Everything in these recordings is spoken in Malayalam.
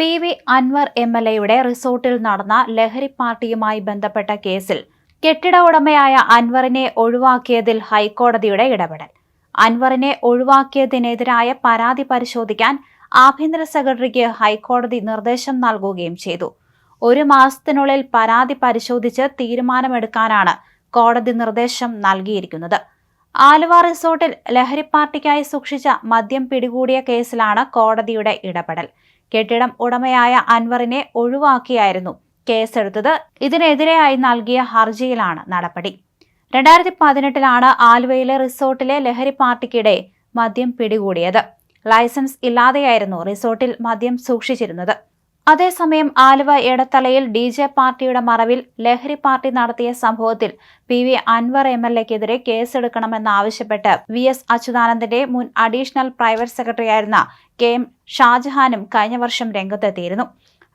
P V Anvar M L എയുടെ റിസോർട്ടിൽ നടന്ന ലഹരി പാർട്ടിയുമായി ബന്ധപ്പെട്ട കേസിൽ കെട്ടിട ഉടമയായ അൻവറിനെ ഒഴിവാക്കിയതിൽ ഹൈക്കോടതിയുടെ ഇടപെടൽ. അൻവറിനെ ഒഴിവാക്കിയതിനെതിരായ പരാതി പരിശോധിക്കാൻ ആഭ്യന്തര സെക്രട്ടറിക്ക് ഹൈക്കോടതി നിർദ്ദേശം നൽകുകയും ചെയ്തു. ഒരു മാസത്തിനുള്ളിൽ പരാതി പരിശോധിച്ച് തീരുമാനമെടുക്കാനാണ് കോടതി നിർദ്ദേശം നൽകിയിരിക്കുന്നത്. ആലുവ റിസോർട്ടിൽ ലഹരി പാർട്ടിക്കായി സൂക്ഷിച്ച മദ്യം പിടികൂടിയ കേസിലാണ് കോടതിയുടെ ഇടപെടൽ. കെട്ടിടം ഉടമയായ അൻവറിനെ ഒഴിവാക്കിയായിരുന്നു. കേസെടുത്തത് ഇതിനെതിരെയായി നൽകിയ ഹർജിയിലാണ് നടപടി. രണ്ടായിരത്തി പതിനെട്ടിലാണ് ആലുവയിലെ റിസോർട്ടിലെ ലഹരി പാർട്ടിക്കിടെ മദ്യം പിടികൂടിയത്. ലൈസൻസ് ഇല്ലാതെയായിരുന്നു റിസോർട്ടിൽ മദ്യം സൂക്ഷിച്ചിരുന്നത്. അതേസമയം ആലുവ എടത്തലയിൽ ഡി ജെ പാർട്ടിയുടെ മറവിൽ ലഹരി പാർട്ടി നടത്തിയ സംഭവത്തിൽ P V Anvar M L എക്കെതിരെ കേസെടുക്കണമെന്നാവശ്യപ്പെട്ട് വി എസ് അച്യുതാനന്ദന്റെ മുൻ അഡീഷണൽ പ്രൈവറ്റ് സെക്രട്ടറിയായിരുന്ന കെ എം ഷാജഹാനും കഴിഞ്ഞ വർഷം രംഗത്തെത്തിയിരുന്നു.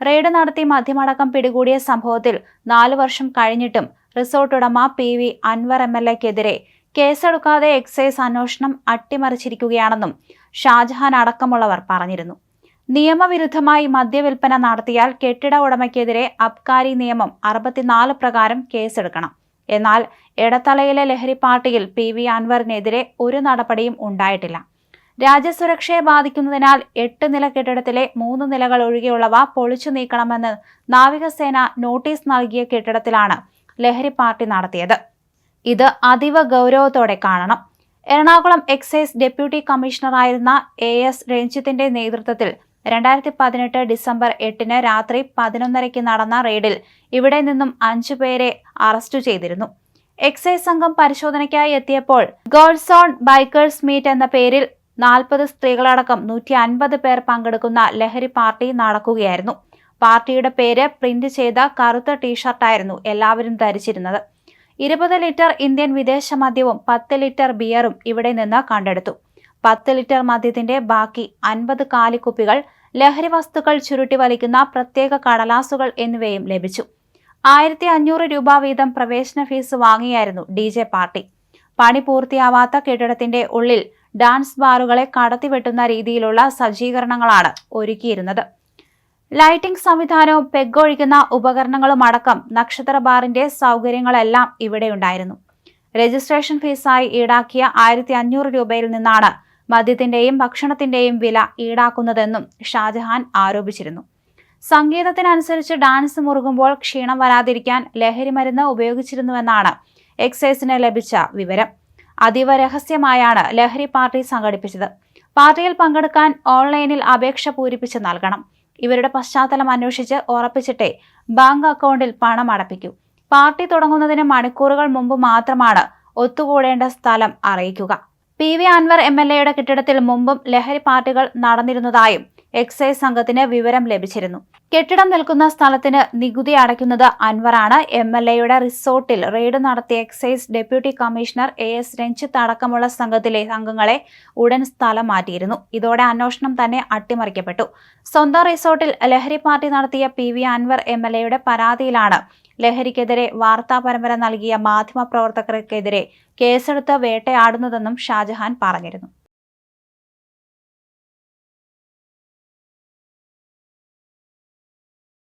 റെയ്ഡ് നടത്തി മദ്യമടക്കം പിടികൂടിയ സംഭവത്തിൽ നാലു വർഷം കഴിഞ്ഞിട്ടും റിസോർട്ട് ഉടമ P V Anvar M L എക്കെതിരെ കേസെടുക്കാതെ എക്സൈസ് അന്വേഷണം അട്ടിമറിച്ചിരിക്കുകയാണെന്നും ഷാജഹാൻ അടക്കമുള്ളവർ പറഞ്ഞിരുന്നു. നിയമവിരുദ്ധമായി മദ്യവിൽപ്പന നടത്തിയാൽ കെട്ടിട ഉടമയ്ക്കെതിരെ അബ്കാരി നിയമം അറുപത്തിനാല് പ്രകാരം കേസെടുക്കണം. എന്നാൽ എടത്തലയിലെ ലഹരി പാർട്ടിയിൽ പി വി അൻവറിനെതിരെ ഒരു നടപടിയും ഉണ്ടായിട്ടില്ല. രാജ്യസുരക്ഷയെ ബാധിക്കുന്നതിനാൽ എട്ട് നില കെട്ടിടത്തിലെ മൂന്ന് നിലകൾ ഒഴികെയുള്ളവ പൊളിച്ചു നീക്കണമെന്ന് നാവികസേന നോട്ടീസ് നൽകിയ കെട്ടിടത്തിലാണ് ലഹരി പാർട്ടി നടത്തിയത്. ഇത് അതീവ ഗൗരവത്തോടെ കാണണം. എറണാകുളം എക്സൈസ് ഡെപ്യൂട്ടി കമ്മീഷണറായിരുന്ന എ എസ് രഞ്ജിത്തിന്റെ നേതൃത്വത്തിൽ രണ്ടായിരത്തി പതിനെട്ട് ഡിസംബർ എട്ടിന് രാത്രി പതിനൊന്നരയ്ക്ക് നടന്ന റെയ്ഡിൽ ഇവിടെ നിന്നും അഞ്ചു പേരെ അറസ്റ്റ് ചെയ്തിരുന്നു. എക്സൈസ് സംഘം പരിശോധനയ്ക്കായി എത്തിയപ്പോൾ ഗേൾസ് ഓൺ ബൈക്കേഴ്സ് മീറ്റ് എന്ന പേരിൽ നാൽപ്പത് സ്ത്രീകളടക്കം നൂറ്റി അൻപത് പേർ പങ്കെടുക്കുന്ന ലഹരി പാർട്ടി നടക്കുകയായിരുന്നു. പാർട്ടിയുടെ പേര് പ്രിന്റ് ചെയ്ത കറുത്ത ടീഷർട്ടായിരുന്നു എല്ലാവരും ധരിച്ചിരുന്നത്. ഇരുപത് ലിറ്റർ ഇന്ത്യൻ വിദേശ മദ്യവും പത്ത് ലിറ്റർ ബിയറും ഇവിടെ നിന്ന് കണ്ടെടുത്തു. പത്ത് ലിറ്റർ മദ്യത്തിന്റെ ബാക്കി അൻപത് കാലിക്കുപ്പികൾ ലഹരി വസ്തുക്കൾ ചുരുട്ടി വലിക്കുന്ന പ്രത്യേക കടലാസുകൾ എന്നിവയും ലഭിച്ചു. ആയിരത്തി അഞ്ഞൂറ് രൂപ വീതം പ്രവേശന ഫീസ് വാങ്ങിയായിരുന്നു ഡി ജെ പാർട്ടി. പണി പൂർത്തിയാവാത്ത കെട്ടിടത്തിന്റെ ഉള്ളിൽ ഡാൻസ് ബാറുകളെ കടത്തിവെട്ടുന്ന രീതിയിലുള്ള സജ്ജീകരണങ്ങളാണ് ഒരുക്കിയിരുന്നത്. ലൈറ്റിംഗ് സംവിധാനവും പെഗൊഴിക്കുന്ന ഉപകരണങ്ങളും അടക്കം നക്ഷത്ര ബാറിന്റെ സൗകര്യങ്ങളെല്ലാം ഇവിടെയുണ്ടായിരുന്നു രജിസ്ട്രേഷൻ ഫീസായി ഈടാക്കിയ ആയിരത്തി അഞ്ഞൂറ് രൂപയിൽ നിന്നാണ് മദ്യത്തിന്റെയും ഭക്ഷണത്തിന്റെയും വില ഈടാക്കുന്നതെന്നും ഷാജഹാൻ ആരോപിച്ചിരുന്നു. സംഗീതത്തിനനുസരിച്ച് ഡാൻസ് മുറുകുമ്പോൾ ക്ഷീണം വരാതിരിക്കാൻ ലഹരി മരുന്ന് ഉപയോഗിച്ചിരുന്നുവെന്നാണ് എക്സൈസിന് ലഭിച്ച വിവരം. അതീവ രഹസ്യമായാണ് ലഹരി പാർട്ടി സംഘടിപ്പിച്ചത്. പാർട്ടിയിൽ പങ്കെടുക്കാൻ ഓൺലൈനിൽ അപേക്ഷ പൂരിപ്പിച്ച് നൽകണം. ഇവരുടെ പശ്ചാത്തലം അന്വേഷിച്ച് ഉറപ്പിച്ചിട്ടേ ബാങ്ക് അക്കൗണ്ടിൽ പണം അടപ്പിക്കൂ. പാർട്ടി തുടങ്ങുന്നതിന് മണിക്കൂറുകൾ മുമ്പ് മാത്രമാണ് ഒത്തുകൂടേണ്ട സ്ഥലം അറിയിക്കുക. P V Anvar M L എയുടെ കെട്ടിടത്തിൽ മുമ്പും ലഹരി പാർട്ടികൾ നടന്നിരുന്നതായും എക്സൈസ് സംഘത്തിന് വിവരം ലഭിച്ചിരുന്നു. കെട്ടിടം നിൽക്കുന്ന സ്ഥലത്തിന് നികുതി അടയ്ക്കുന്നത് അൻവറാണ്. എം എൽ എയുടെ റിസോർട്ടിൽ റെയ്ഡ് നടത്തിയ excise deputy commissioner A S Ranjith അടക്കമുള്ള സംഘത്തിലെ അംഗങ്ങളെ ഉടൻ സ്ഥലം മാറ്റിയിരുന്നു. ഇതോടെ അന്വേഷണം തന്നെ അട്ടിമറിക്കപ്പെട്ടു. സ്വന്തം റിസോർട്ടിൽ ലഹരി പാർട്ടി നടത്തിയ P V Anvar M L എയുടെ പരാതിയിലാണ് ലഹരിക്കെതിരെ വാർത്താ പരമ്പര നൽകിയ മാധ്യമപ്രവർത്തകർക്കെതിരെ കേസെടുത്ത് വേട്ടയാടുന്നതെന്നും ഷാജഹാൻ പറഞ്ഞിരുന്നു